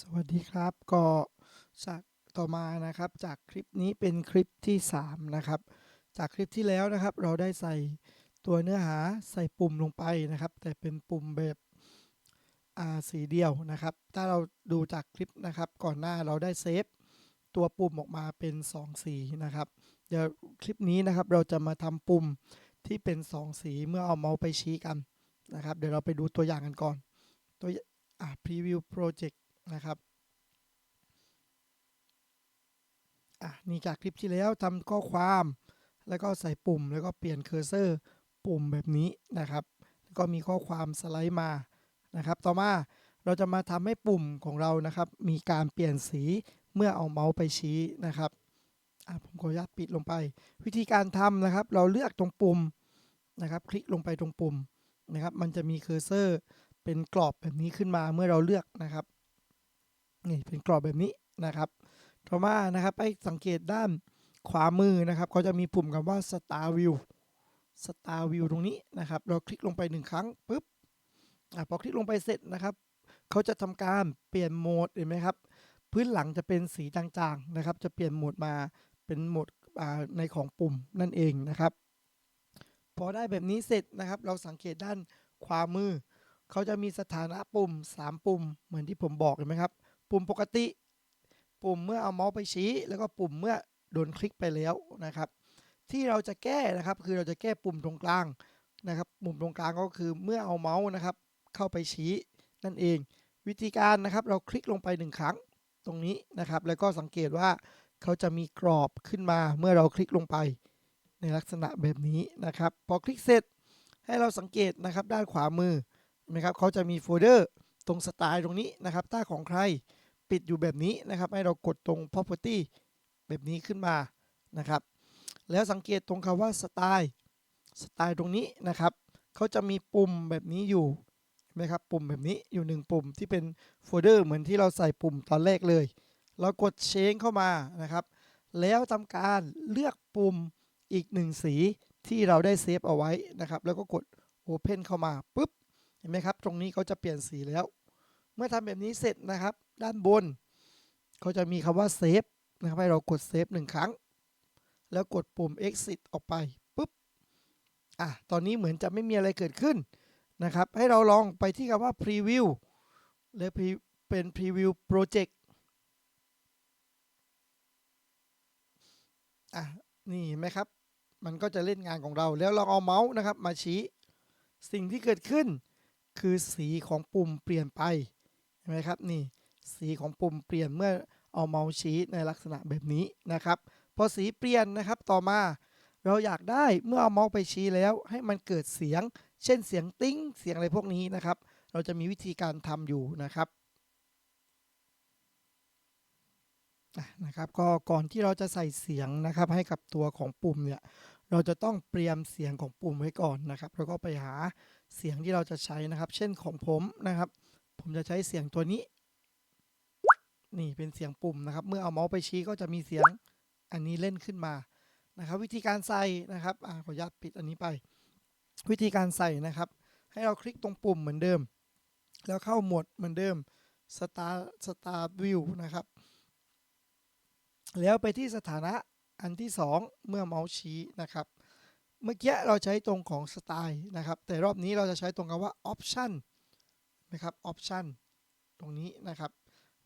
สวัสดีครับก็จากต่อมานะครับจากคลิปนี้เป็นคลิปที่ 3 นะครับ จากคลิปที่แล้วนะครับ เราได้ใส่ตัวเนื้อหาใส่ปุ่มลงไปนะครับ แต่เป็นปุ่มแบบอ่าสีเดียวนะครับ ถ้าเราดูจากคลิปนะครับ ก่อนหน้าเราได้เซฟตัวปุ่มออกมาเป็น2สีนะครับ เดี๋ยวคลิปนี้นะครับเราจะมาทำปุ่มที่เป็น 2 สีเมื่อเอาเมาส์ไปชี้กันนะครับ เดี๋ยวเราไปดูตัวอย่างกันก่อนตัวอ่า preview project นะครับอะนี่จากคลิปที่แล้วทำข้อความแล้วก็ใส่ปุ่มแล้วก็เปลี่ยนเคอร์เซอร์ปุ่มแบบนี้นะครับแล้วก็มีข้อความสไลด์มานะครับ ต่อมาเราจะมาทำให้ปุ่มของเรานะครับ มีการเปลี่ยนสีเมื่อเอาเมาส์ไปชี้นะครับอะผมขออนุญาตปิดลงไป วิธีการทำนะครับ เราเลือกตรงปุ่มนะครับ คลิกลงไปตรงปุ่มนะครับ มันจะมีเคอร์เซอร์เป็นกรอบแบบนี้ขึ้นมาเมื่อเราเลือกนะครับ นี่เป็นกรอบแบบนี้นะครับต่อมานะครับให้สังเกตด้านขวามือนะครับเขาจะมีปุ่มคำว่า Star View Star View ตรงนี้นะครับ เราคลิกลงไปหนึ่งครั้งปุ๊บอพอคลิกลงไปเสร็จนะครับเขาจะทำการเปลี่ยนโหมดเห็นไหมครับพื้นหลังจะเป็นสีจางๆนะครับ จะเปลี่ยนโหมดมาเป็นโหมดในของปุ่มนั่นเองนะครับ พอได้แบบนี้เสร็จนะครับ เราสังเกตด้านขวามือเขาจะมีสถานะปุ่ม 3 ปุ่มเหมือนที่ผมบอกเห็นไหมครับ ปุ่มปกติ ปุ่มเมื่อเอาเมาส์ไปชี้ แล้วก็ปุ่มเมื่อโดนคลิกไปแล้วนะครับ ที่เราจะแก้นะครับคือเราจะแก้ปุ่มตรงกลางนะครับ ปุ่มตรงกลางก็คือเมื่อเอาเมาส์นะครับ เข้าไปชี้นั่นเอง วิธีการนะครับเราคลิกลงไปหนึ่งครั้งตรงนี้นะครับ แล้วก็สังเกตว่าเขาจะมีกรอบขึ้นมาเมื่อเราคลิกลงไปในลักษณะแบบนี้นะครับ พอคลิกเสร็จให้เราสังเกตนะครับด้านขวามือนะครับเขาจะมีโฟลเดอร์ ตรงสไตล์ตรงนี้นะครับถ้าของใครปิดอยู่แบบนี้นะครับ ให้เรากดตรง property แบบนี้ขึ้นมานะครับ แล้วสังเกตตรงคำว่าสไตล์สไตล์ตรงนี้นะครับเขาจะมีปุ่มแบบนี้อยู่เห็นไหมครับปุ่มแบบนี้อยู่หนึ่งปุ่มที่เป็นโฟลเดอร์เหมือนที่เราใส่ปุ่มตอนแรกเลย เรากดเชงเข้ามานะครับ แล้วทำการเลือกปุ่มอีกหนึ่งสีที่เราได้เซฟเอาไว้นะครับ แล้วก็กด Open เข้ามาปุ๊บ ห็นไหมครับตรงนี้เขาจะเปลี่ยนสีแล้ว เมื่อทำแบบนี้เสร็จนะครับ ด้านบนเขาจะมีคำว่าเซฟนะครับให้เรากดเซฟหนึ่งครั้ง แล้วกดปุ่ม exit ออกไปปุ๊บอะตอนนี้เหมือนจะไม่มีอะไรเกิดขึ้นนะครับ ให้เราลองไปที่คำว่า preview หรือเป็น preview project อะนี่เห็นไหมครับ มันก็จะเล่นงานของเราแล้วเราเอาเมาส์นะครับ มาชี้สิ่งที่เกิดขึ้น คือสีของปุ่มเปลี่ยนไปเห็นไหมครับนี่สีของปุ่มเปลี่ยนเมื่อเอาเมาส์ชี้ในลักษณะแบบนี้นะครับ พอสีเปลี่ยนนะครับต่อมา เราอยากได้เมื่อเอาเมาส์ไปชี้แล้ว ให้มันเกิดเสียง เช่นเสียงติ้งเสียงอะไรพวกนี้นะครับ เราจะมีวิธีการทำอยู่นะครับนะครับก็ก่อนที่เราจะใส่เสียงนะครับให้กับตัวของปุ่มเนี่ยเราจะต้องเตรียมเสียงของปุ่มไว้ก่อนนะครับ แล้วก็ไปหา เสียงที่เราจะใช้นะครับ เช่นของผมนะครับ ผมจะใช้เสียงตัวนี้ นี่เป็นเสียงปุ่มนะครับ เมื่อเอาเมาส์ไปชี้ก็จะมีเสียงอันนี้เล่นขึ้นมานะครับ วิธีการใส่นะครับอขออนุญาตปิดอันนี้ไป วิธีการใส่นะครับ ให้เราคลิกตรงปุ่มเหมือนเดิม แล้วเข้าโหมดเหมือนเดิม Start Start View นะครับแล้วไปที่สถานะอันที่ 2 เมื่อเมาส์ชี้นะครับ เมื่อกี้เราใช้ตรงของสไตล์นะครับ แต่รอบนี้เราจะใช้ตรงคำว่า option นะครับ option ตรงนี้นะครับ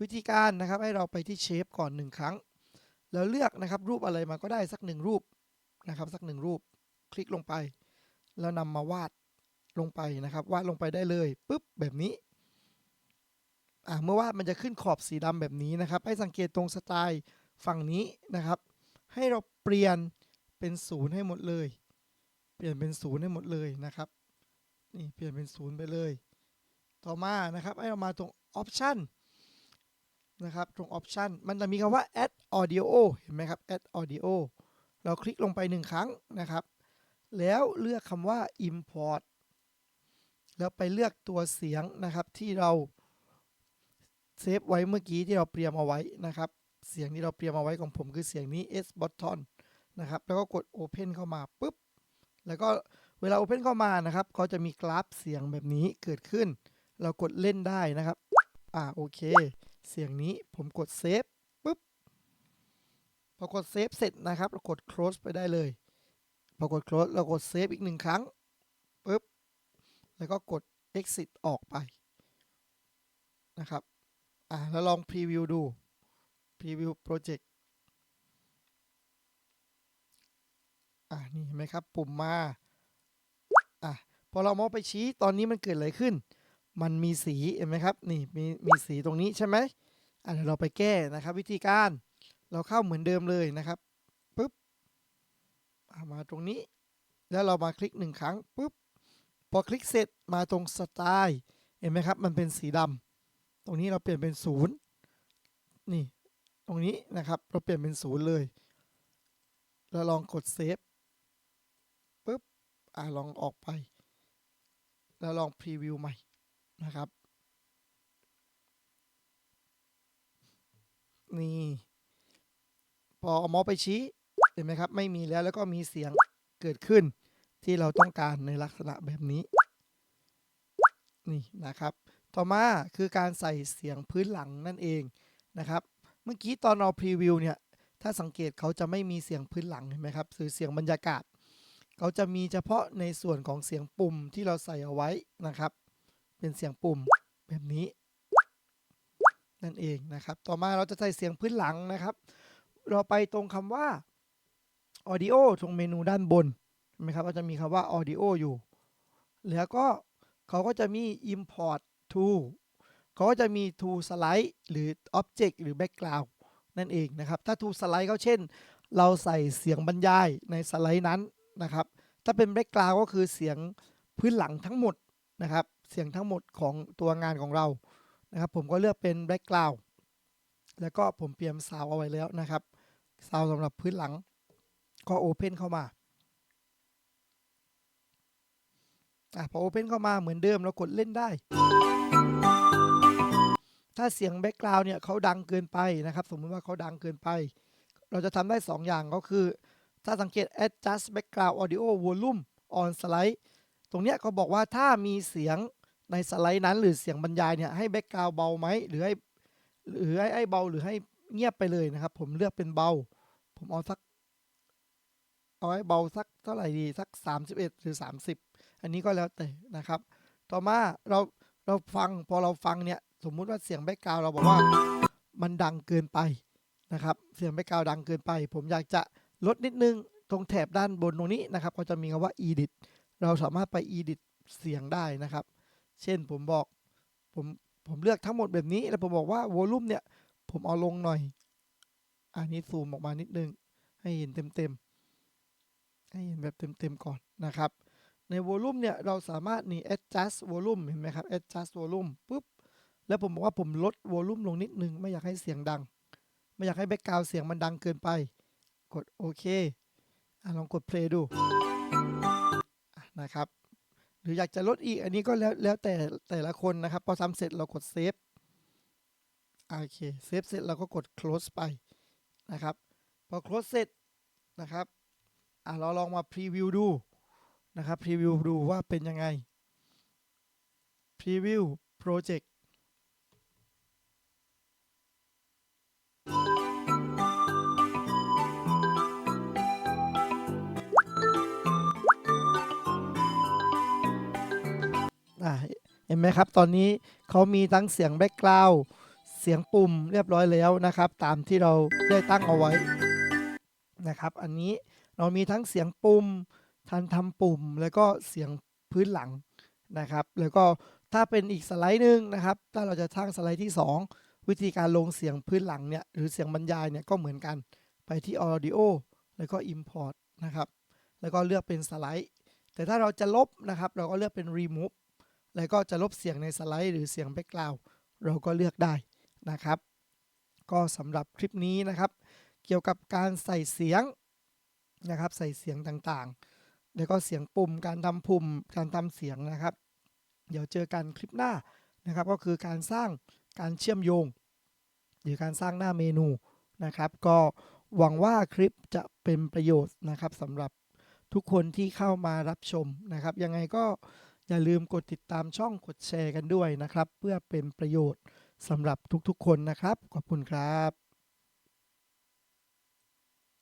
วิธีการนะครับให้เราไปที่เชฟก่อนหนึ่งครั้ง แล้วเลือกนะครับรูปอะไรมาก็ได้สักหนึ่งรูปนะครับสักหนึ่งรูปคลิกลงไป แล้วนำมาวาดลงไปนะครับ วาดลงไปได้เลยปุ๊บแบบนี้อ่าเมื่อวาดมันจะขึ้นขอบสีดำแบบนี้นะครับ ให้สังเกตตรงสไตล์ฝั่งนี้นะครับ ให้เราเปลี่ยนเป็นศูนย์ให้หมดเลย เปลี่ยนเป็นศูนย์ให้หมดเลยนะครับนี่เปลี่ยนเป็นศูนย์ไปเลย ต่อมานะครับให้เรามาตรง option นะครับตรง option มันจะมีคำว่า add audio เห็นไหมครับ add audio เราคลิกลงไปหนึ่งครั้งนะครับ แล้วเลือกคำว่า import แล้วไปเลือกตัวเสียงนะครับที่เราเซฟไว้เมื่อกี้ที่เราเตรียมเอาไว้นะครับ เสียงที่เราเตรียมเอาไว้ของผมคือเสียงนี้ S button นะครับ แล้วก็กด open เข้ามาปุ๊บ แล้วก็เวลา open เข้ามานะครับเขาจะมีกราฟเสียงแบบนี้เกิดขึ้น เรากดเล่นได้นะครับ อ่าโอเค เสียงนี้ผมกดเซฟปุ๊บพอกดเซฟเสร็จนะครับ เรากด close ไปได้เลย พอกด close เรากดเซฟอีกหนึ่งครั้งปุ๊บแล้วก็กด exit ออกไปนะครับ อะแล้วลองพรีวิวดูพรีวิวโปรเจกต์อะนี่เห็น ไหมครับ ปุ่มมาอะพอเราเมาส์ไปชี้ตอนนี้มันเกิดอะไรขึ้น มันมีสีเห็นไหมครับนี่มีมีสีตรงนี้ใช่ไหมอะเดี๋ยวเราไปแก้นะครับ วิธีการเราเข้าเหมือนเดิมเลยนะครับปุ๊บมาตรงนี้ แล้วเรามาคลิกหนึ่งครั้งปุ๊บพอคลิกเสร็จมาตรงสไตล์เห็นไหมครับ มันเป็นสีดำตรงนี้เราเปลี่ยนเป็นศูนย์นี่ตรงนี้นะครับเราเปลี่ยนเป็นศูนย์เลยแล้วลองกดเซฟ อ่าลองออกไป แล้วลองพรีวิวใหม่นะครับ นี่ พอเอามาส์ไปชี้ เห็นไหมครับ ไม่มีแล้วแล้วก็มีเสียงเกิดขึ้นที่เราต้องการในลักษณะแบบนี้ นี่นะครับ ต่อมาคือการใส่เสียงพื้นหลังนั่นเองนะครับ เมื่อกี้ตอนเราพรีวิวเนี่ย ถ้าสังเกตเขาจะไม่มีเสียงพื้นหลังเห็นไหมครับหรือเสียงบรรยากาศ เขาจะมีเฉพาะในส่วนของเสียงปุ่มที่เราใส่เอาไว้นะครับ เป็นเสียงปุ่มแบบนี้ นั่นเองนะครับ ต่อมาเราจะใส่เสียงพื้นหลังนะครับ เราไปตรงคำว่า audio ตรงเมนูด้านบนเห็นไหมครับก็จะมีคำว่า audio อยู่ แล้วก็เขาก็จะมี import to เขาก็จะมี to slide หรือ object หรือ background นั่นเองนะครับ ถ้า to slide ก็เช่น เราใส่เสียงบรรยายในสไลด์นั้น นะครับ ถ้าเป็น background ก็คือเสียงพื้นหลังทั้งหมดนะครับ เสียงทั้งหมดของตัวงานของเรานะครับ ผมก็เลือกเป็น background แล้วก็ผมเตรียมซาวเอาไว้แล้วนะครับซาวสำหรับพื้นหลังก็ Open เข้ามาอะพอ Open เข้ามาเหมือนเดิมเรากดเล่นได้ ถ้าเสียง background เนี่ยเขาดังเกินไปนะครับ สมมติว่าเขาดังเกินไป เราจะทำได้ 2 อย่างก็คือ ถ้าสังเกต adjust background audio volume on slide ตรงเนี้ยเขาบอกว่าถ้ามีเสียงในสไลด์นั้น หรือเสียงบรรยายเนี่ยให้ background เบาไหมหรือให้หรือให้ให้เบาหรือให้เงียบไปเลยนะครับ ผมเลือกเป็นเบา ผมเอาสัก เอาให้เบาสักเท่าไหร่ดีสัก 31 หรือ 30 อันนี้ก็แล้วแต่นะครับ ต่อมาเราเราฟังพอเราฟังเนี่ยสมมุติว่าเสียงแบ็กกราวเราบอกว่ามันดังเกินไปนะครับ เสียงแบ็กกราวดังเกินไป ผมอยากจะ ลดนิดนึงตรงแถบด้านบนตรงนี้นะครับ ก็จะมีคำว่า edit เราสามารถไป edit เสียงได้นะครับ เช่นผมบอกผมผมเลือกทั้งหมดแบบนี้ แล้วผมบอกว่า volume เนี่ย ผมเอาลงหน่อย อันนี้ซูมออกมานิดนึง ให้เห็นเต็มๆ ให้เห็นแบบเต็มๆก่อนนะครับ ใน volume เนี่ย เราสามารถนี่ adjust volume เห็นไหมครับ adjust volume ปุ๊บ แล้วผมบอกว่าผมลด volume ลงนิดนึง ไม่อยากให้เสียงดัง ไม่อยากให้ background เสียงมันดังเกินไป กดโอเคอลองกด play ดูนะครับ หรืออยากจะลดอีกอันนี้ก็แล้วแล้วแต่แต่ละคนนะครับ พอทำเสร็จเรากดเซฟโอเคเซฟเสร็จเราก็กด close ไปนะครับ พอ close เสร็จนะครับอะเราลองมาพรีวิวดูนะครับพรีวิวดูว่าเป็นยังไงพรีวิวโปรเจกต์ เห็นไหมครับ ตอนนี้เขามีทั้งเสียงแบ็กกราวด์เสียงปุ่มเรียบร้อยแล้วนะครับ ตามที่เราได้ตั้งเอาไว้นะครับ อันนี้เรามีทั้งเสียงปุ่มทันทำปุ่ม แล้วก็เสียงพื้นหลังนะครับ แล้วก็ถ้าเป็นอีกสไลด์หนึ่งนะครับ ถ้าเราจะสร้างสไลด์ที่ 2 วิธีการลงเสียงพื้นหลังเนี่ยหรือเสียงบรรยายเนี่ยก็เหมือนกันไปที่ audio แล้วก็ import นะครับ แล้วก็เลือกเป็นสไลด์ แต่ถ้าเราจะลบนะครับ เราก็เลือกเป็น remove แล้วก็จะลบเสียงในสไลด์หรือเสียง background เราก็เลือกได้นะครับ ก็สำหรับคลิปนี้นะครับ เกี่ยวกับการใส่เสียงนะครับ ใส่เสียงต่างๆ แล้วก็เสียงปุ่มการทำปุ่มการทำเสียงนะครับ เดี๋ยวเจอกันคลิปหน้านะครับ ก็คือการสร้างการเชื่อมโยง หรือการสร้างหน้าเมนูนะครับ ก็หวังว่าคลิปจะเป็นประโยชน์นะครับสำหรับทุกคนที่เข้ามารับชมนะครับ ยังไงก็ อย่าลืมกดติดตามช่องกดแชร์กันด้วยนะครับ เพื่อเป็นประโยชน์สำหรับทุกๆ คนนะครับ ขอบคุณครับ